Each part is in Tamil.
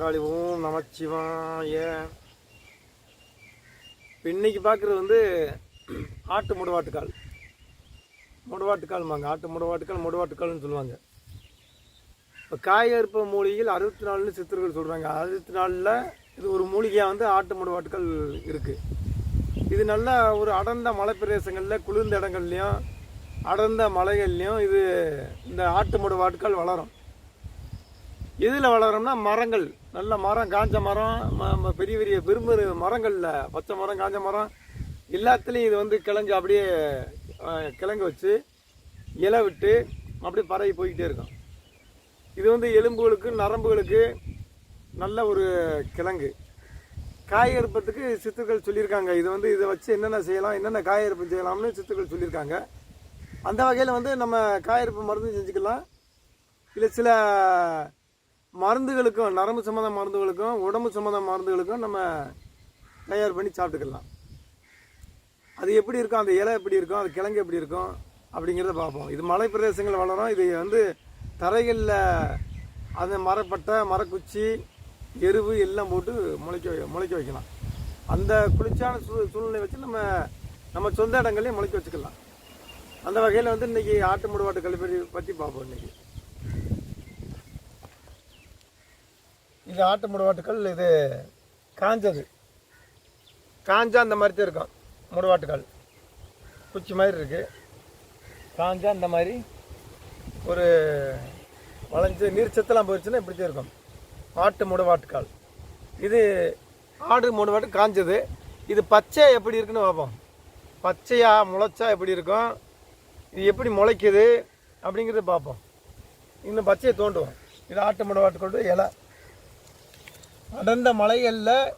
தக்காளி ஓம் நமச்சிவாய இப்போ இன்னைக்கு பார்க்குறது வந்து ஆட்டு முடவாட்டுக்கால். முடவாட்டுக்கால்மாங்க ஆட்டு முடவாட்டுக்கால் முடவாட்டுக்கால்னு சொல்லுவாங்க. இப்போ காயகற்ப மூலிகையில் அறுபத்தி நாலுன்னு சித்தர்கள் சொல்கிறாங்க அறுபத்தி நாலில் இது ஒரு மூலிகையாக வந்து ஆட்டு முடவாட்டுக்கால் இருக்குது இது நல்லா ஒரு அடர்ந்த மலை பிரதேசங்களில் குளிர்ந்த இடங்கள்லையும் அடர்ந்த மலைகள்லையும் இது இந்த ஆட்டு முடவாட்டுக்கால் வளரும். எதில் வளரும்னா மரங்கள். நல்ல மரம் காஞ்ச மரம் பெரிய பெரிய பெரும்பெரு மரங்களில். பச்சை மரம் காஞ்ச மரம். எல்லாத்துலேயும் இது வந்து கிழங்கு அப்படியே கிழங்கு வச்சு இலை விட்டு அப்படியே பரவி போய்கிட்டே இருக்கும். இது வந்து எலும்புகளுக்கு நரம்புகளுக்கு நல்ல ஒரு கிழங்கு. காய் அறுப்பத்துக்கு சித்துக்கள் சொல்லியிருக்காங்க. இது வந்து இதை வச்சு என்னென்ன செய்யலாம் என்னென்ன காய் அறுப்பு செய்யலாம்னு சித்துக்கள் சொல்லியிருக்காங்க. அந்த வகையில் வந்து நம்ம காய் அறுப்பு மருந்து செஞ்சுக்கலாம். இல்லை சில மருந்துகளுக்கும் நரம்பு சம்மந்த மருந்துகளுக்கும் உடம்பு சம்மந்த மருந்துகளுக்கும் நம்ம தயார் பண்ணி சாப்பிட்டுக்கலாம். அது எப்படி இருக்கும்? அந்த இலை எப்படி இருக்கும்? அது கிழங்கு எப்படி இருக்கும்? அப்படிங்கிறத பார்ப்போம். இது மலை பிரதேசங்கள் வளரும் இது வந்து தரைகளில் அந்த மரப்பட்டை மரக்குச்சி எருவு எல்லாம் போட்டு முளைக்க வை- முளைக்க வைக்கலாம். அந்த குளிர்ச்சியான சூ சூழ்நிலை வச்சு நம்ம நம்ம சொந்த இடங்கள்லையும் முளைக்க வச்சுக்கலாம். அந்த வகையில் வந்து இன்னைக்கு ஆட்டு முடுவாட்டு கழிப்பறி பற்றி பார்ப்போம் இன்னைக்கு. இது ஆட்டு முடுவாட்டுக்கள் இது காஞ்சது. காஞ்சா அந்த மாதிரி தான் இருக்கும் முடுவாட்டுக்கால் குச்சி மாதிரி இருக்குது காஞ்சா இந்த மாதிரி ஒரு வளைஞ்சு நீர் சத்தெல்லாம் போயிடுச்சுன்னா இப்படி தான் இருக்கும். ஆட்டு முடுவாட்டுக்கால் இது ஆடு முடுவாட்டு காஞ்சது. இது பச்சை எப்படி இருக்குன்னு பார்ப்போம். பச்சையாக முளைச்சா எப்படி இருக்கும்? இது எப்படி முளைக்குது? அப்படிங்கிறத பார்ப்போம். இன்னும் பச்சையை தோண்டுவோம். இது ஆட்டு முடுவாட்டுக்கோடு இலை. அடர்ந்த மலைகளில்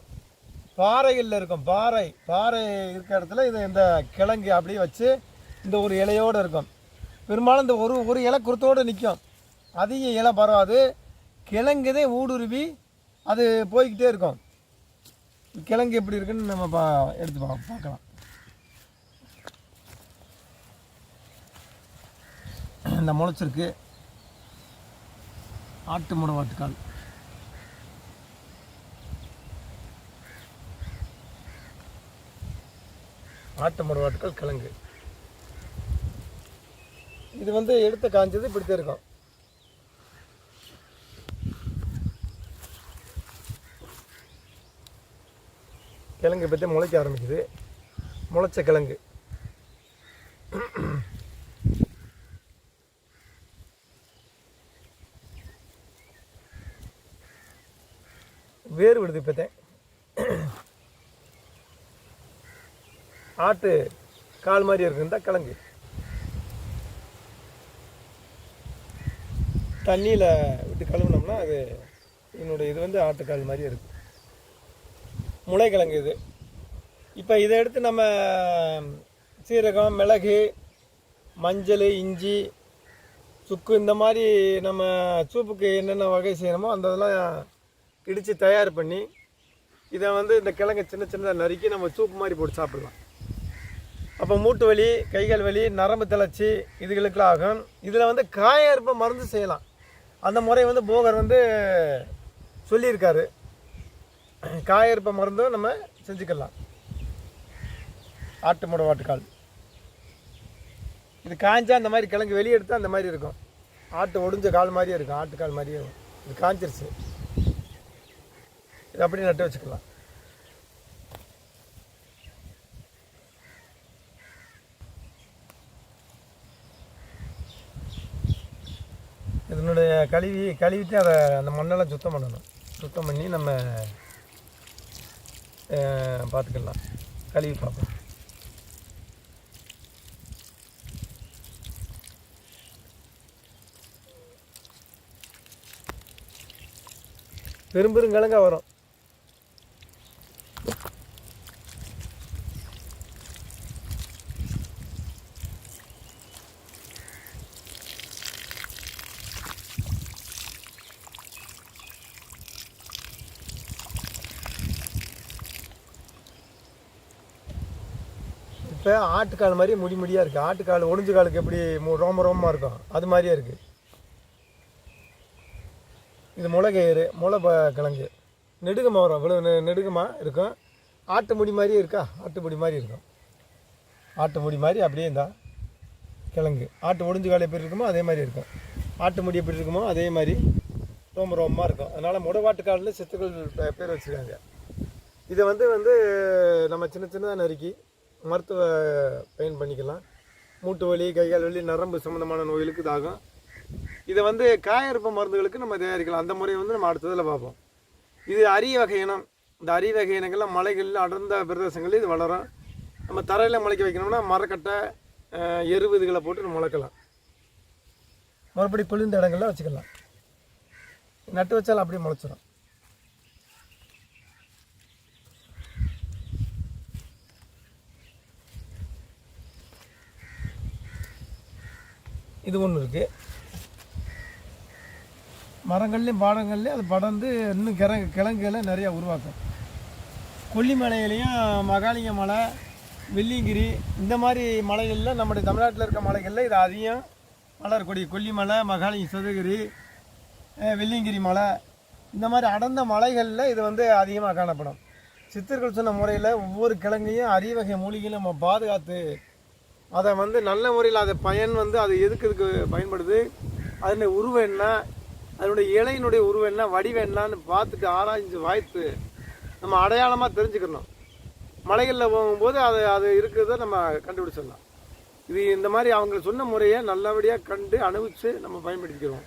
பாறைகளில் இருக்கும். பாறை. பாறை இருக்கிற இடத்துல இது இந்த கிழங்கு அப்படியே வச்சு இந்த ஒரு இலையோடு இருக்கும். பெரும்பாலும் இந்த ஒரு ஒரு இலை குருத்தோடு நிற்கும் அதிக இலை பரவாது. கிழங்குதே ஊடுருவி அது போய்கிட்டே இருக்கும். கிழங்கு எப்படி இருக்குன்னு நம்ம பா எடுத்து பா பார்க்கலாம். இந்த முளைச்சிருக்கு. ஆட்டு முடவாட்டுக்கால். ஆட்டு முடவாட்டுக்கள் கிழங்கு. இது வந்து எடுத்து காஞ்சது இப்படித்தான் இருக்கும். கிழங்கு பற்றி முளைக்க ஆரம்பிக்குது. முளைச்ச கிழங்கு. வேர் விடுது இப்போத்தேன். ஆட்டு கால் மாதிரி இருக்குன்னு தான் கிழங்கு. தண்ணியில் விட்டு கழுவுனோம்னா அது என்னுடைய இது வந்து ஆட்டுக்கால் மாதிரி இருக்கு. முளைக்கிழங்கு இது. இப்போ இதை எடுத்து நம்ம சீரகம் மிளகு மஞ்சள் இஞ்சி சுக்கு இந்த மாதிரி நம்ம சூப்புக்கு என்னென்ன வகை செய்யணுமோ அந்த இதெல்லாம் இடித்து தயார் பண்ணி இதை வந்து இந்த கிழங்கை சின்ன சின்னதாக நறுக்கி நம்ம சூப்பு மாதிரி போட்டு சாப்பிடலாம். அப்போ மூட்டு வலி கைகள் வலி நரம்பு தளர்ச்சி இதுகளுக்கெல்லாம் ஆகும். இதில் வந்து காயற்ப மருந்து செய்யலாம். அந்த முறை வந்து போகர் வந்து சொல்லியிருக்காரு. காயற்ப மருந்தும் நம்ம செஞ்சுக்கலாம். ஆட்டு முடவாட்டுக்கால் இது காய்ஞ்சால் அந்த மாதிரி கிழங்கு வெளியே எடுத்தால் அந்த மாதிரி இருக்கும். ஆட்டு ஒடிஞ்ச கால் மாதிரியே இருக்கும். ஆட்டுக்கால் மாதிரியே இருக்கும். இது காஞ்சிருச்சு. இது அப்படியே நட்டு வச்சுக்கலாம். அதனுடைய கழுவி கழுவிட்டு அதை அந்த மண்ணெல்லாம் சுத்தம் பண்ணணும். சுத்தம் பண்ணி நம்ம பார்த்துக்கலாம். கழுவி பார்ப்போம். பெரும் வரும். இப்போ ஆட்டுக்கால் மாதிரி முடி முடியாக இருக்குது ஆட்டுக்கால் ஒடிஞ்ச காலுக்கு எப்படி ரோம ரோமமாக இருக்கும்? அது மாதிரியே இருக்குது இது முளைகயிறு முளை ப- கிழங்கு. நெடுகமாக வரும் இவ்வளோ நெ நெடுகமாக இருக்கும். ஆட்டு முடி மாதிரியே இருக்கா? ஆட்டு முடி மாதிரி இருக்கும். ஆட்டு முடி மாதிரி அப்படியே இருந்தா கிழங்கு. ஆட்டு ஒடிஞ்சு காலை எப்படி இருக்குமோ அதே மாதிரி இருக்கும். ஆட்டு முடி எப்படி இருக்குமோ அதே மாதிரி ரோம ரோமமாக இருக்கும். அதனால் முடவாட்டுக்காலில் சித்துக்கள் பேர் வச்சுருக்காங்க. இதை வந்து வந்து நம்ம சின்ன சின்னதாக நறுக்கி மருத்துவ பயன் பண்ணிக்கலாம். மூட்டு வலி கைகால் வலி நரம்பு சம்மந்தமான நோய்களுக்கு தாகும் இதை வந்து காயறுப்பு மருந்துகளுக்கு நம்ம தயாரிக்கலாம். அந்த முறையை வந்து நம்ம அடுத்ததில் பார்ப்போம். இது அரிய வகை இனம். இந்த அரிய வகை இனங்கள்லாம் மலைகளில் அடர்ந்த பிரதேசங்களில் இது வளரும். நம்ம தரையில் முளைக்க வைக்கணும்னா மரக்கட்டை எருவு இதுகளை போட்டு நம்ம முளைக்கலாம் மறுபடி குளிர்ந்த இடங்களில் வச்சுக்கலாம். நட்டு வச்சாலும் அப்படியே முளைச்சிடும் இது ஒன்று இருக்குது மரங்கள்லேயும் பாடங்கள்லேயும் அது படர்ந்து இன்னும் கிழங்கு கிழங்குகளை நிறையா உருவாக்கும். கொல்லிமலையிலையும் மகாலிங்க மலை வெள்ளிங்கிரி இந்த மாதிரி மலைகளில் நம்முடைய தமிழ்நாட்டில் இருக்க மலைகளில் இது அதிகம் வளரக்கூடிய கொல்லிமலை மகாலிங்க சதுகிரி அஹ் வெள்ளியங்கிரி மலை இந்த மாதிரி அடர்ந்த மலைகளில் இது வந்து அதிகமாக காணப்படும். சித்தர்கள் சொன்ன முறையில் ஒவ்வொரு கிழங்கையும் அரிய வகை மூலிகையும் நம்ம பாதுகாத்து அதை வந்து நல்ல முறையில் அதை பயன் வந்து அது எதுக்கு இதுக்கு பயன்படுது? அதனுடைய உருவம் என்ன? அதனுடைய இலையினுடைய உருவம் என்ன? வடிவம் என்னன்னு பார்த்துட்டு ஆராய்ஞ்சு வாய்த்து நம்ம அடையாளமாக தெரிஞ்சுக்கணும். மலைகளில் போகும்போது அது அது இருக்கிறத நம்ம கண்டுபிடிச்சிடலாம். இது இந்த மாதிரி அவங்க சொன்ன முறையை நல்லபடியாக கண்டு அனுபவித்து நம்ம பயன்படுத்திக்கிறோம்.